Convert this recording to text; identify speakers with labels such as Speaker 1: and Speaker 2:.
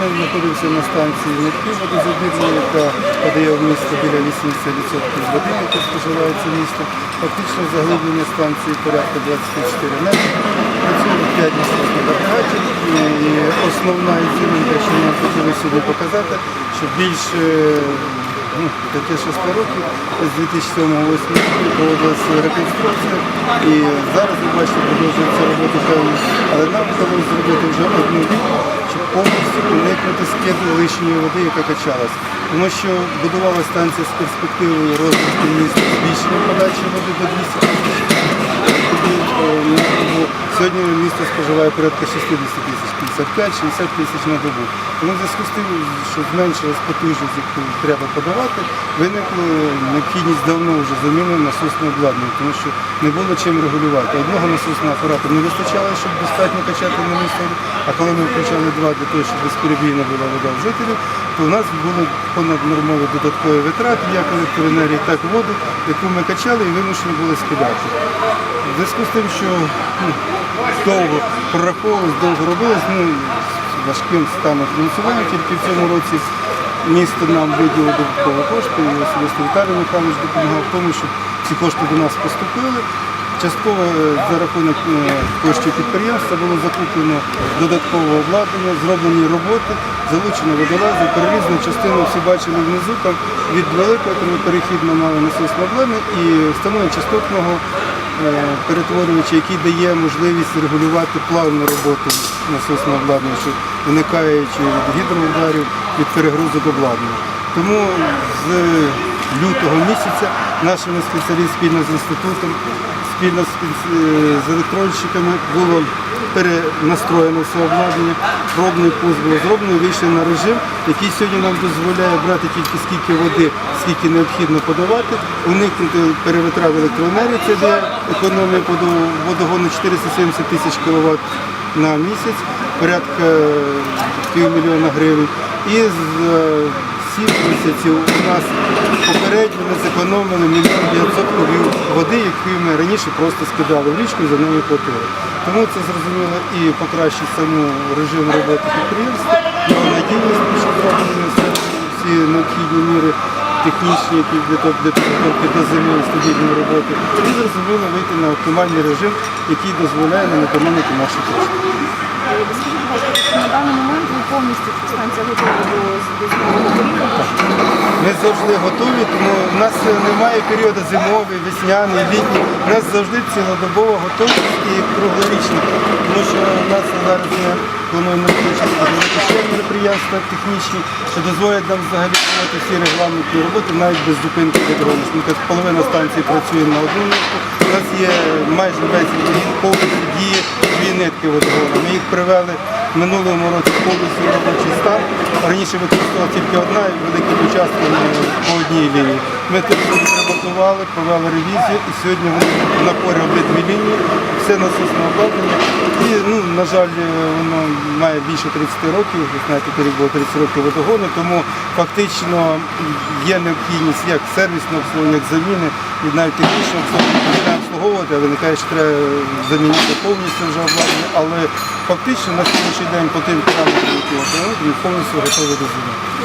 Speaker 1: Ми знаходимося на станції водозабірної, яка подає в місто біля 80% води, яке споживається місто. Фактично заглиблення станції порядка 24 метри. Працюємо 5 насосних агрегатів. І основна ізюмінка, що ми хотіли сьогодні показати, що більше ну, таке 6 років, з 2007-2008 року проводилася реконструкція. І зараз ви бачите, продовжується робота певні. Але нам вдалося зробити вже одну віку, щоб повністю уникнути лишньої води, яка качалась. Тому що будувала станція з перспективою розвитку міста, збільшення подачі води до 200 тисяч. Сьогодні місто споживає порядка 60 тисяч, 55-60 тисяч на добу. Тому в зв'язку з тим, що зменшилась потужність, яку треба подавати, виникла необхідність давно вже заміни насосного обладнання, тому що не було чим регулювати. Одного насосного апарату не вистачало, щоб достатньо качати на місто, а коли ми включали два для того, щоб безперебійно була вода в жителів, то у нас були понаднормові додаткові витрати, як електроенергії, так і воду, яку ми качали і вимушені були скидати. В зв'язку з тим, що ну, довго прораховувалось, довго робилось, ну, важким станом фінансування, тільки в цьому році місто нам виділило додаткові кошти, і особисто Віталій Михайлович допомагав в тому, щоб ці кошти до нас поступили. Частково е, за рахунок е, коштів підприємства було закуплено додаткове обладнання, зроблені роботи, залучено водолази, перерізану частину всі бачили внизу, там від великого перехід на мале насосне обладнання і встановлення частотного перетворювача, який дає можливість регулювати плавну роботу насосного обладнання, що виникаючи від гідроударів, від перегрузок обладнання. Тому з лютого місяця нашими спеціалістами спільно з інститутом, спільно е, з електронщиками було перенастроєно все обладнання, пробний пуск було зроблено, вийшли на режим, який сьогодні нам дозволяє брати тільки скільки води, скільки необхідно подавати, уникнути перевитрат електроенергії, це де економія воду- водогону 470 тисяч кВт на місяць, порядка півмільйона гривень. І з е, сім місяців у нас попередньо ми зекономили мільйон 900 кубів води, які ми раніше просто скидали в річку і за нею платили. Тому це зрозуміло і покращить саму режим роботи підприємства, його надійність, що зроблені всі необхідні міри технічні, які підготовки до зимової студійної роботи. І зрозуміло вийти на оптимальний режим, який дозволяє нам економити наші кошти.
Speaker 2: Повністю станція готова до?
Speaker 1: Ми завжди готові, тому в нас немає періоду зимовий, весняний, літній. У нас завжди цілодобова готовність і круглорічна. Тому що у нас зараз ми плануємо ще мероприємства технічні, що дозволять нам взагалі виконувати всі регламентні роботи навіть без зупинки. Наприклад, половина станції працює на одну нитку. У нас є майже весь повністю діє дві нитки водогону. Ми їх привели минулому році повністю робочий стан. Раніше використовувала тільки одна і великий участок по одній лінії. Ми тут відремонтували, провели ревізію і сьогодні вони в напорі обидві лінії, все насосне обладнання. І, ну, на жаль, воно має більше 30 років, ви знаєте, торік було 30 років водогону, тому фактично є необхідність як сервісного обслуговування, як заміни, і навіть технічного обслуговування обслуговувати, виникає, що треба замінити повністю вже обладнання, але фактично на сьогоднішній день по тим параметрам, які отримали, повністю готові до зими.